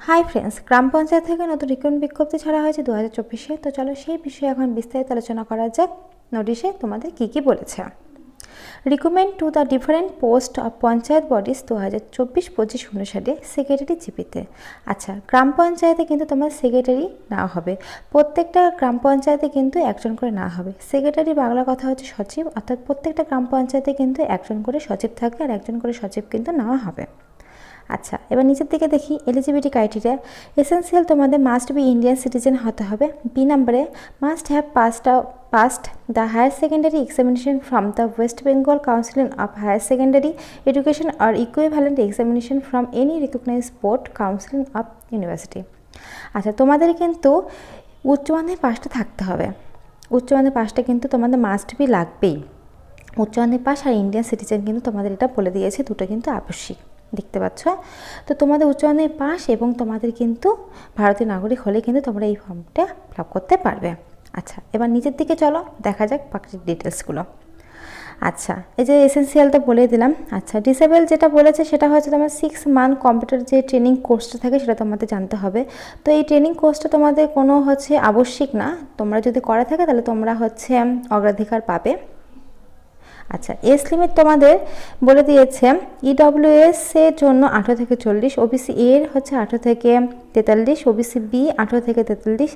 Hi friends গ্রাম পঞ্চায়েত থেকে নতুন recruitment বিজ্ঞপ্তি ছাড়া হয়েছে দু হাজার চব্বিশে। তো চলো সেই বিষয়ে এখন বিস্তারিত আলোচনা করা যাক। নোটিশে তোমাদের কী কী বলেছে। Recruitment to the different post of panchayat bodies দু হাজার চব্বিশ পঁচিশ অনুসারে সেক্রেটারি জিপিতে আচ্ছা গ্রাম পঞ্চায়েতে কিন্তু তোমার সেক্রেটারি না হবে। প্রত্যেকটা গ্রাম পঞ্চায়েতে কিন্তু একজন করে না হবে। সেক্রেটারি বাংলা কথা হচ্ছে সচিব, অর্থাৎ প্রত্যেকটা গ্রাম পঞ্চায়েতে কিন্তু একজন করে সচিব থাকে আর একজন করে সচিব কিন্তু নেওয়া হবে। আচ্ছা এবার নিচের দিকে দেখি এলিজিবিলিটি ক্রাইটেরিয়া। এসেন্সিয়াল তোমাদের মাস্ট বি ইন্ডিয়ান সিটিজেন হতে হবে। বি নাম্বারে must have passed passed the higher secondary examination from the West Bengal council of higher secondary education or equivalent examination from any recognise board council of university আচ্ছা তোমাদের কিন্তু উচ্চ পাসটা থাকতে হবে। উচ্চ মাধ্যমিক পাসটা কিন্তু তোমাদের মাস্ট বি লাগবেই। উচ্চ পাস আর ইন্ডিয়ান সিটিজেন কিন্তু তোমাদের এটা বলে দিয়েছে, দুটো কিন্তু আবশ্যিক। দেখতে পাচ্ছ। তো তোমাদের উচ্চ মাধ্যমিক পাস এবং তোমাদের কিন্তু ভারতীয় নাগরিক হলে কিন্তু তোমরা এই ফর্মটা ফিল করতে পারবে। আচ্ছা এবার নিচের দিকে চলো, দেখা যাক বাকি ডিটেলসগুলো আচ্ছা এই যে এসেন্সিয়াল তো বলে দিলাম। আচ্ছা ডিসেবল যেটা বলেছে সেটা হচ্ছে তোমার সিক্স মান্থ কম্পিউটার যে ট্রেনিং কোর্সটা থাকে সেটা তোমাদের জানতে হবে। তো এই ট্রেনিং কোর্সটা তোমাদের কোনো হচ্ছে আবশ্যিক না। তোমরা যদি করা থাকে তাহলে তোমরা হচ্ছে অগ্রাধিকার পাবে। আচ্ছা এস লিমিট তোমাদের বলে দিয়েছে ইডব্লিউএস এর জন্য আঠেরো থেকে চল্লিশ ওবিসি এর হচ্ছে আঠেরো থেকে তেতাল্লিশ ওবিসি বি আঠেরো থেকে তেতাল্লিশ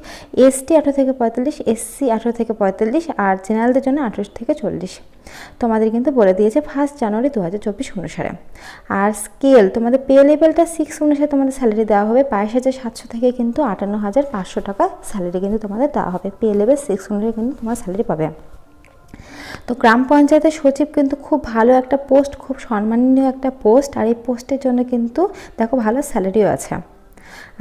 এসটি আঠেরো থেকে পঁয়তাল্লিশ এসসি আঠেরো থেকে পঁয়তাল্লিশ আর জেনারেলদের জন্য আঠেরো থেকে চল্লিশ। তোমাদের কিন্তু বলে দিয়েছে ফার্স্ট জানুয়ারি দু হাজার চব্বিশ অনুসারে। আর স্কেল তোমাদের পে লেভেলটা সিক্স অনুসারে তোমাদের স্যালারি দেওয়া হবে, বাইশ হাজার সাতশো থেকে কিন্তু আটান্ন হাজার পাঁচশো টাকা স্যালারি কিন্তু তোমাদের দেওয়া হবে। পে লেভেল সিক্স অনুসারে কিন্তু তোমার স্যালারি পাবে। তো গ্রাম পঞ্চায়েতের সচিব কিন্তু খুব ভালো একটা পোস্ট, খুব সম্মানীয় একটা পোস্ট আর এই পোস্টের জন্য কিন্তু দেখো ভালো স্যালারিও আছে।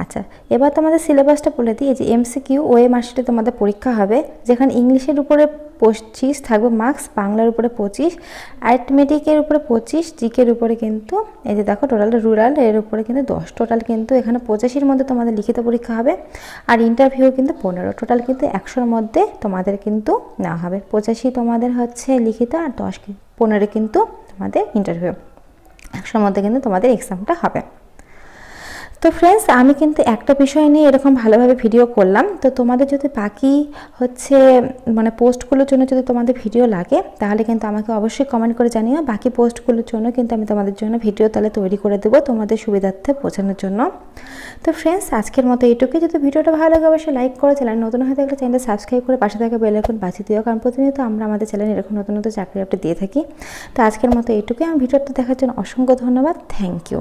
আচ্ছা এবার তোমাদের সিলেবাসটা বলে দিই যে এমসি কিউ ওয়ে মার্কশিটে তোমাদের পরীক্ষা হবে, যেখানে ইংলিশের উপরে পঁচিশ থাকবে মার্কস বাংলার উপরে পঁচিশ অ্যারিথমেটিকের উপরে পঁচিশ জিকের উপরে কিন্তু, এই যে দেখো টোটাল রুরাল এর উপরে কিন্তু দশ টোটাল কিন্তু এখানে পঁচাশির মধ্যে তোমাদের লিখিত পরীক্ষা হবে, আর ইন্টারভিউ কিন্তু পনেরো টোটাল কিন্তু একশোর মধ্যে তোমাদের কিন্তু না হবে, পঁচাশি তোমাদের হচ্ছে লিখিত আর দশ, পনেরো কিন্তু তোমাদের ইন্টারভিউ একশোর মধ্যে কিন্তু তোমাদের এক্সামটা হবে। তো ফ্রেন্ডস আমি কিন্তু একটা বিষয় নিয়ে এরকম ভালোভাবে ভিডিও করলাম। তো তোমাদের যদি বাকি হচ্ছে মানে পোস্টগুলোর জন্য যদি তোমাদের ভিডিও লাগে, তাহলে কিন্তু আমাকে অবশ্যই কমেন্ট করে জানিও। বাকি পোস্টগুলোর জন্য কিন্তু আমি তোমাদের জন্য ভিডিও তাহলে তৈরি করে দেবো তোমাদের সুবিধার্থে পৌঁছানোর জন্য। তো ফ্রেন্ডস আজকের মতো এইটুকুই। যদি ভিডিওটা ভালো লাগে, অবশ্যই লাইক করে। চ্যানেল নতুন হয়ে থাকলে চ্যানেলটা সাবস্ক্রাইব করে পাশে থাকা বেল আইকন বাঁচিয়ে দিও। কারণ প্রতিনিয়ত আমরা আমাদের চ্যানেলে এরকম নতুন নতুন চাকরি আপডেট দিয়ে থাকি। তো আজকের মতো এইটুকুই। আমি ভিডিওটা দেখার জন্য অসংখ্য ধন্যবাদ। Thank you